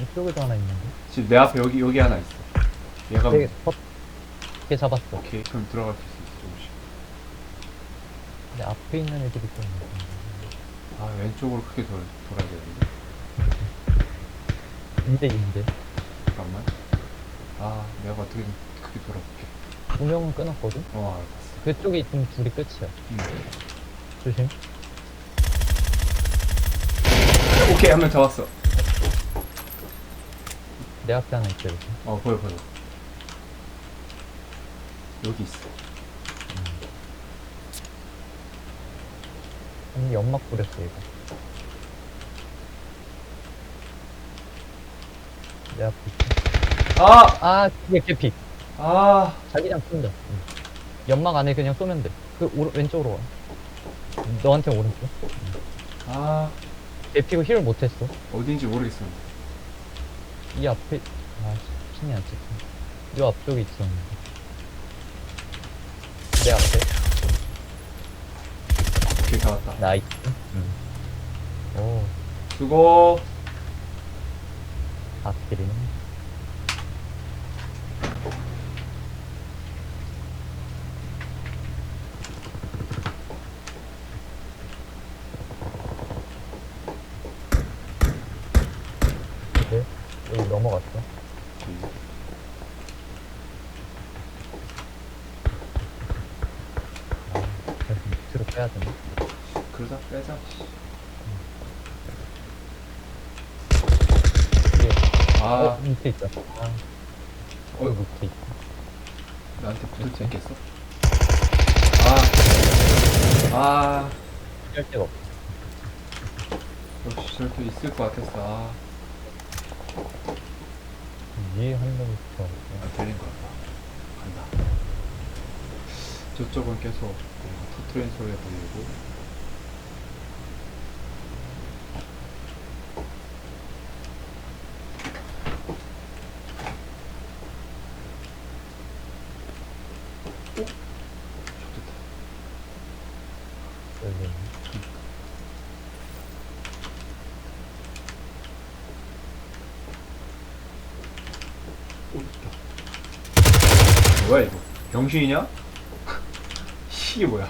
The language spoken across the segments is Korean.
이쪽에도 하나 있는데. 지금 내 앞에 여기 여기 하나 있어. 얘가 되게 헛. 걔 잡았어. 오케이 그럼 들어갈 수 있어 조금씩. 근데 앞에 있는 애들이 좀. 있는데. 아 왼쪽으로 크게 돌 돌아야 되는데. 인데 인데. 잠깐만. 아 내가 어떻게든 크게 돌아볼게. 두 명은 끊었거든. 어 알았어. 그쪽에 있으면 둘이 끝이야. 음. 조심. 오케이 한 명 잡았어. 내 앞에 하나 있어 여기. 어 보여 보여. 여기 있어. 아니 연막 뿌렸어 얘가. 내 앞에. 있어. 아아 그게 개피. 아. 자기장 쏜다. 응. 연막 안에 그냥 쏘면 돼. 그 오른 왼쪽으로 와. 너한테 오른쪽. 아 개피고 힐을 못했어. 어딘지 모르겠어. 이 앞에 아 씨, 핀이 안 찍혀. 요 앞쪽에 있었는데. 내 앞에 오케이 잡았다. 나이스. 응. 오 수고. 앞길이네. 네, 여기 넘어갔어. 아, 밑으로 빼야 되나? 그러자 빼자. 이게, 아 어, 밑에 있다. 아, 어, 어, 밑에 있다. 나한테 붙을 수 있겠어? 아. 아. 할 데가 없어. 역시 저렇게 있을 것 같았어. 아. 위에 한 명이 있어. 아, 들린 것 같다. 간다. 저쪽은 계속 터트린. 오, 있다. 뭐야 이거? 병신이냐? 이게 뭐야?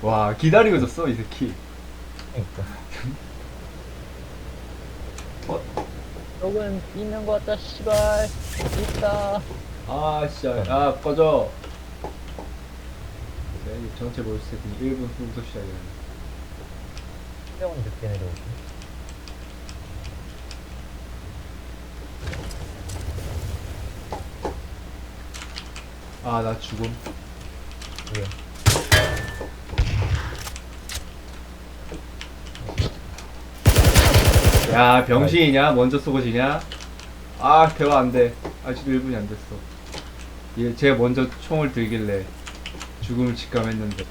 와 기다리고 있었어 이 새끼. 그러니까. 어? 여긴 있는 것 같다, 씨발. 있다. 아 진짜 아 꺼져. 네, 이 전체 모였을 때 1분 후부터 시작이야. 태원 늦게 내려오고. 아 나 죽음. 위에. 야 병신이냐? 먼저 쏘고 지냐? 아 대화 안 돼. 아직도 1분이 안 됐어. 얘 제가 먼저 총을 들길래 죽음을 직감했는데.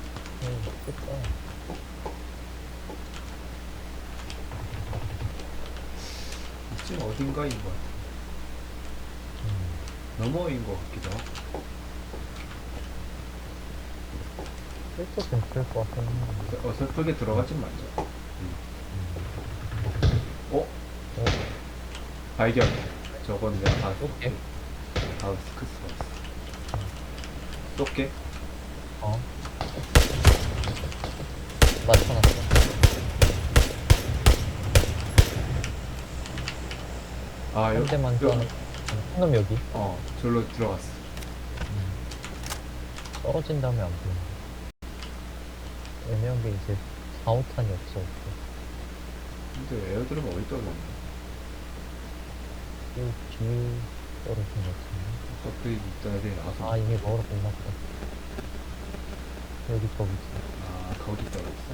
이쯤 어딘가인 것 같아. 너머인 것 같기도 하고. 일찍 괜찮을 것 같긴 한데. 어설프게 들어가진 말자. 어? 어, 발견. 저건 내가 다 쏠게. 다 스크스 봤어. 쏠게. 어. 맞춰놨어. 아, 한 여, 대만 여, 쏘는. 한놈 여기. 어, 절로 들어갔어. 떨어진 다음에 안 보여. 애매한 게 이제 4, 5탄이 없어. 없어. 근데 에어드롭 어디 떨어졌냐? 이 뒤에 떨어진 것 같은데. 서프리 있던 애들이 나와서. 아, 이미 먹으러 끝났다. 여기 저기 있어. 아, 거기 떨어졌어?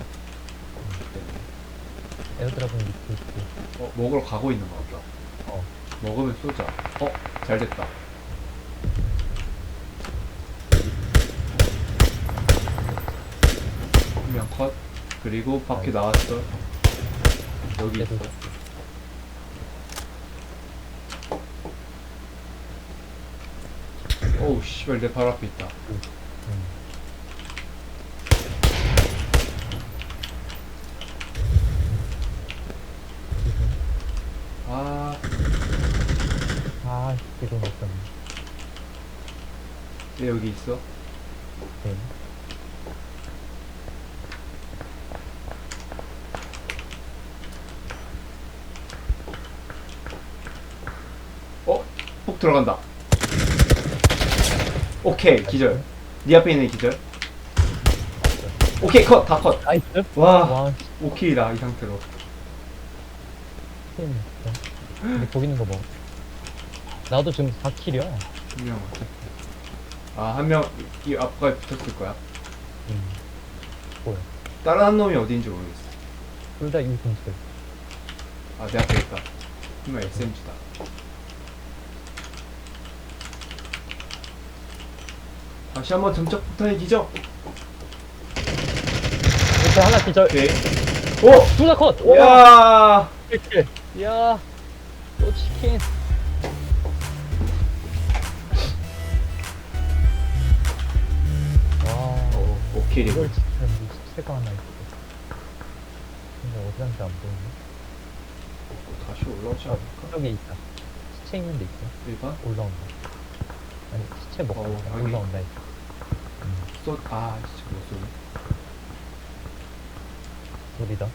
네. 에어드랍은 밑에 있고. 어, 먹으러 가고 있는 거 같다. 어. 먹으면 쏘자. 어, 잘 됐다. 컷. 그리고 밖에 나왔어. 여기 있어. 오우 씨발 내 발 앞에 있다. 아. 아, 이거 없었네. 얘 네, 여기 있어. 네. 폭 들어간다. 오케이, 기절. 네 앞에 있는 애 기절. 오케이, 컷! 다 컷! 나이스. 와, 와, 오케이다, 이 상태로. 팀. 근데 거기 있는 거 봐. 나도 지금 4킬이야. 한 명. 아, 한 명, 이 앞까지 붙었을 거야. 음. 뭐야? 다른 한 놈이 어디인지 모르겠어. 둘다 이 근처에. 아, 내 앞에 있다. 한명 SMG다. 다시 한번 폭탄의 기적! 이렇게 하나 기절. 오케이. 오! 둘 다 컷! 와! 야! 이렇게. 이야. 또 치킨. 와. 오, 오킬이고. 이걸 진짜 시체가 하나 있어. 근데 어디 간지 안 보이네. 다시 올라오지 않을까? 저기 있다. 시체 있는 데 있어. 1번? 올라온다. 아니, 시체 먹고 어, 여기. 올라온다. 했어. 쏘, 아, 진짜 못 쏘네. 소리다.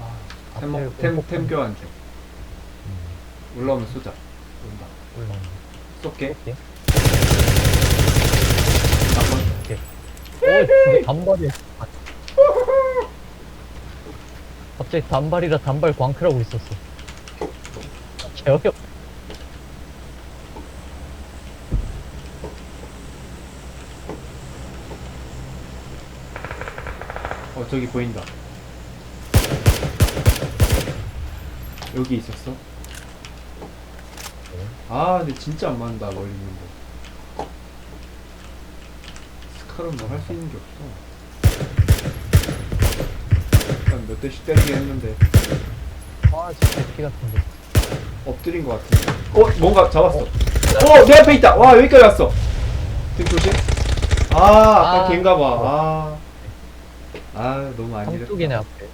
아, 템, 먹- 템. 템 교환제. 음, 올라오면 쏘자. 온다. 올라온다. 쏠게. 오케이. 한번. 오, 단발이. 아. 갑자기 단발이라 단발 광크라고 있었어. 개어렵. 어, 저기 보인다. 여기 있었어? 아, 근데 진짜 안 맞는다, 멀리 있는 거. 스카는 뭐할 수 있는 게 없어. 일단 몇 대씩 때리긴 했는데, 아, 진짜 피 같은데. 엎드린 것 같은데. 어, 뭔가 잡았어. 어, 내 앞에 있다! 와, 여기까지 왔어! 등 조심. 아, 아까 아. 걔인가 봐. 아. 아, 너무 안 이랬다. 삼쪽이네 앞에.